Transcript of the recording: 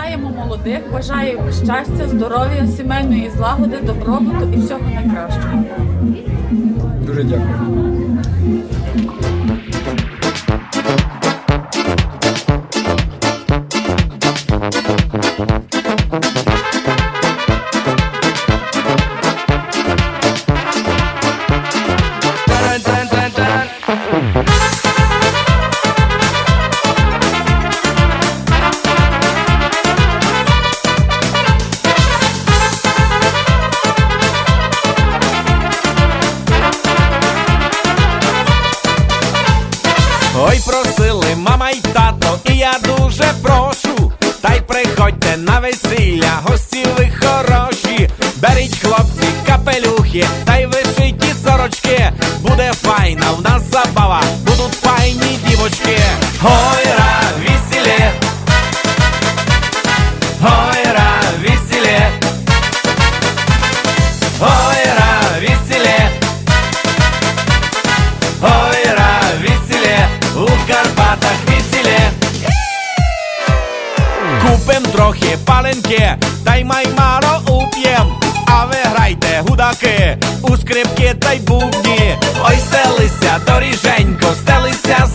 Вітаємо молодих, бажаємо щастя, здоров'я, сімейної злагоди, добробуту і всього найкращого. Ой, просили мама й тато, і я дуже прошу. Та й приходьте на весілля, гості ви хороші. Беріть хлопці, капелюхи, та й вишиті сорочки. Буде файна в нас забава, будуть файні дівочки. Ой, ра, весілє. Ой, ра, паленки, та маймаро уп'єм. А ви грайте гудаки, у скрипки та й бубні. Ой, стелися, доріженько, стелися,